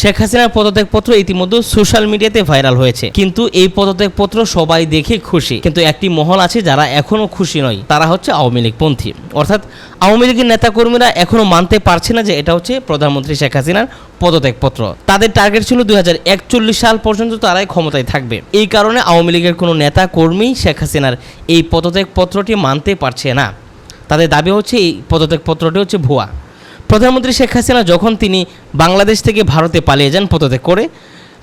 শেখ হাসিনার পদত্যাগপত্র ইতিমধ্যে সোশ্যাল মিডিয়াতে ভাইরাল হয়েছে। কিন্তু এই পদত্যাগপত্র সবাই দেখে খুশি। কিন্তু একটি মহল আছে যারা এখনও খুশি নয়। তারা হচ্ছে আওয়ামী লীগ পন্থী। অর্থাৎ আওয়ামী লীগের নেতাকর্মীরা এখনও মানতে পারছে না যে এটা হচ্ছে প্রধানমন্ত্রী শেখ হাসিনার পদত্যাগপত্র। তাদের টার্গেট ছিল দুই হাজার একচল্লিশ সাল পর্যন্ত তারাই ক্ষমতায় থাকবে। এই কারণে আওয়ামী লীগের কোনো নেতা কর্মী শেখ হাসিনার এই পদত্যাগপত্রটি মানতে পারছে না। তাদের দাবি হচ্ছে এই পদত্যাগপত্রটি হচ্ছে ভুয়া। প্রধানমন্ত্রী শেখ হাসিনা যখন তিনি বাংলাদেশ থেকে ভারতে পালিয়ে যান পদত্যাগ করে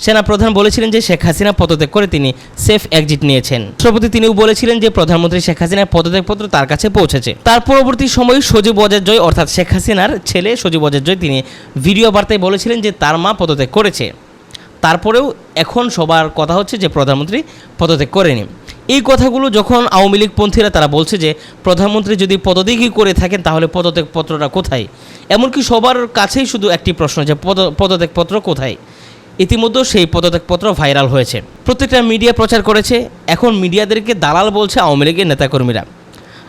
সেনা প্রধান বলেছিলেন যে শেখ হাসিনা পদত্যাগ করে তিনি সেফ এক্সিট নিয়েছেন। রাষ্ট্রপতি তিনিও বলেছিলেন যে প্রধানমন্ত্রী শেখ হাসিনার পদত্যাগপত্র তার কাছে পৌঁছেছে। তার পরবর্তী সময়ে সজীব ওয়াজের জয়, অর্থাৎ শেখ হাসিনার ছেলে সজীব ওয়াজের জয়, তিনি ভিডিও বার্তায় বলেছিলেন যে তার মা পদত্যাগ করেছে। তারপরেও এখন সবার কথা হচ্ছে যে প্রধানমন্ত্রী পদত্যাগ করেনি। এই কথাগুলো যখন আওয়ামী লীগপন্থীরা তারা বলছে যে, প্রধানমন্ত্রী যদি পদত্যাগই করে থাকেন, তাহলে পদত্যাগপত্রটা কোথায়? এমনকি সবার কাছেই শুধু একটি প্রশ্ন যে, পদ, পদত্যাগপত্র কোথায়? ইতিমধ্যে সেই পদত্যাগপত্র ভাইরাল হয়েছে। প্রত্যেকটা মিডিয়া প্রচার করেছে। এখন মিডিয়াদেরকে দালাল বলছে আওয়ামী লীগের নেতাকর্মীরা।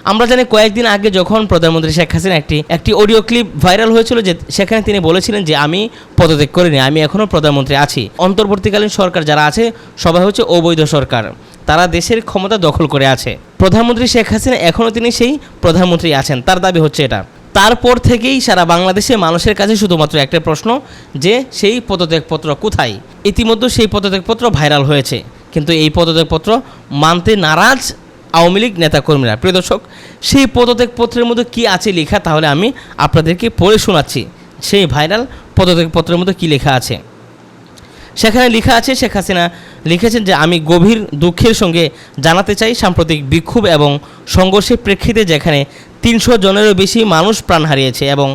আমরা জানি কয়েকদিন আগে যখন প্রধানমন্ত্রী শেখ হাসিনা একটি একটি অডিও ক্লিপ ভাইরাল হয়েছিল যে, সেখানে তিনি বলেছিলেন যে, আমি পদত্যাগ করিনি, আমি এখনও প্রধানমন্ত্রী আছি। অন্তর্বর্তীকালীন সরকার যারা আছে, সবাই হচ্ছে অবৈধ সরকার। তারা দেশের ক্ষমতা দখল করে আছে। প্রধানমন্ত্রী শেখ হাসিনা এখনও তিনি সেই প্রধানমন্ত্রী আছেন। তার দাবি হচ্ছে এটা। তারপর থেকেই সারা বাংলাদেশে মানুষের কাছে শুধুমাত্র একটা প্রশ্ন, যে সেই পদত্যাগপত্র কোথায়? ইতিমধ্যে সেই পদত্যাগপত্র ভাইরাল হয়েছে। কিন্তু এই পদত্যাগপত্র মানতে নারাজ আওয়ামী লীগ নেতাকর্মীরা। প্রিয় দর্শক, সেই পদত্যাগপত্রের মধ্যে কি আছে লেখা, তাহলে আমি আপনাদেরকে পড়ে শোনাচ্ছি। সেই ভাইরাল পদত্যাগপত্রের মধ্যে কি লেখা আছে? সেখানে লেখা আছে, শেখ হাসিনা লিখেছেন যে, আমি গভীর দুঃখের সঙ্গে জানাতে চাই সাম্প্রতিক বিক্ষোভ এবং সংঘর্ষের প্রেক্ষিতে যেখানে তিনশো জনেরও বেশি মানুষ প্রাণ হারিয়েছে এবং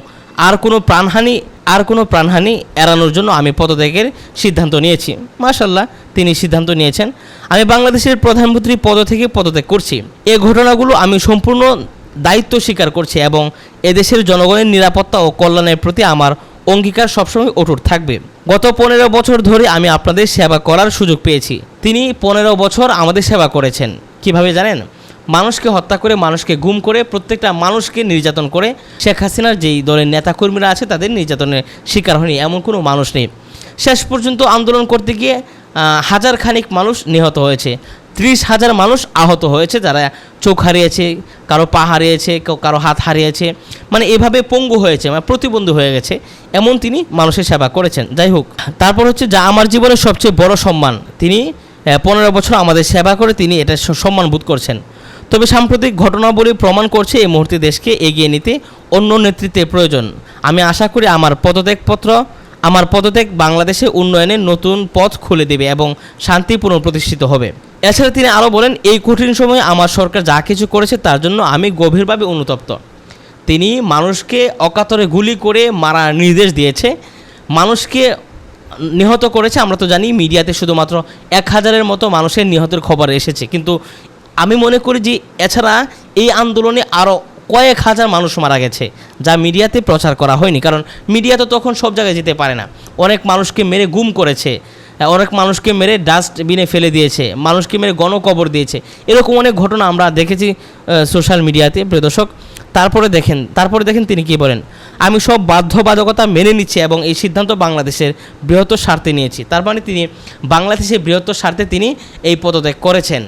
আর কোনো প্রাণহানি, আর কোনো প্রাণহানি এড়ানোর জন্য আমি পদত্যাগের সিদ্ধান্ত নিয়েছি। মাশাল্লাহ তিনি সিদ্ধান্ত নিয়েছেন, আমি বাংলাদেশের প্রধানমন্ত্রী পদ থেকে পদত্যাগ করছি। এ ঘটনাগুলো আমি সম্পূর্ণ দায়িত্ব স্বীকার করছি এবং এদেশের জনগণের নিরাপত্তা ও কল্যাণের প্রতি আমার অঙ্গীকার সবসময় অটুট থাকবে। গত পনেরো বছর ধরে আমি আপনাদের সেবা করার সুযোগ পেয়েছি। তিনি পনেরো বছর আমাদের সেবা করেছেন। কীভাবে জানেন? মানুষকে হত্যা করে, মানুষকে গুম করে, প্রত্যেকটা মানুষকে নির্যাতন করে। শেখ হাসিনার যেই দলের নেতাকর্মীরা আছে, তাদের নির্যাতনের শিকার হয়নি এমন কোনো মানুষ নেই। শেষ পর্যন্ত আন্দোলন করতে গিয়ে হাজার খানিক মানুষ নিহত হয়েছে। ত্রিশ হাজার মানুষ আহত হয়েছে, যারা চোখ হারিয়েছে, কারও পা হারিয়েছে কেউ কারও হাত হারিয়েছে মানে এভাবে পঙ্গু হয়েছে মানে প্রতিবন্ধী হয়ে গেছে, এমন তিনি মানুষের সেবা করেছেন। যাই হোক, তারপর হচ্ছে যা আমার জীবনের সবচেয়ে বড় সম্মান, তিনি পনেরো বছর আমাদের সেবা করে তিনি এটা সম্মান বোধ করছেন। তবে সাম্প্রতিক ঘটনাবলী প্রমাণ করছে এই মুহূর্তে দেশকে এগিয়ে নিতে অন্য নেতৃত্বের প্রয়োজন। আমি আশা করি আমার পদত্যাগপত্র, আমার পদত্যাগ বাংলাদেশে উন্নয়নের নতুন পথ খুলে দেবে এবং শান্তি পুনঃপ্রতিষ্ঠিত হবে। এছাড়া তিনি আরও বলেন, এই কঠিন সময়ে আমার সরকার যা কিছু করেছে তার জন্য আমি গভীরভাবে অনুতপ্ত। তিনি মানুষকে অকাতরে গুলি করে মারা নির্দেশ দিয়েছে। মানুষকে নিহত করেছে, আমরা তো জানি, মিডিয়াতে শুধুমাত্র এক হাজারের মতো মানুষের নিহতের খবর এসেছে। কিন্তু আমি মনে করি যে এছাড়া এই আন্দোলনে আরও কয়েক হাজার মানুষ মারা গেছে, যা মিডিয়াতে প্রচার করা হয়নি। কারণ মিডিয়া তো তখন সব জায়গায় যেতে পারে না। অনেক মানুষকে মেরে গুম করেছে। অনেক মানুষকে মেরে ডাস্টবিনে ফেলে দিয়েছে, মানুষকে মেরে গণকবর দিয়েছে। এরকম অনেক ঘটনা আমরা দেখেছি সোশ্যাল মিডিয়াতে প্রিয় দর্শক। তারপরে দেখেন তারপরে দেখেন তিনি কি বলেন? আমি সব বাধ্যবাধকতা মেনে নিচ্ছি এবং এই সিদ্ধান্ত বাংলাদেশের বৃহত্তর স্বার্থে নিয়েছি। তার মানে তিনি বাংলাদেশের বৃহত্তর স্বার্থে তিনি এই পদত্যাগ করেছেন।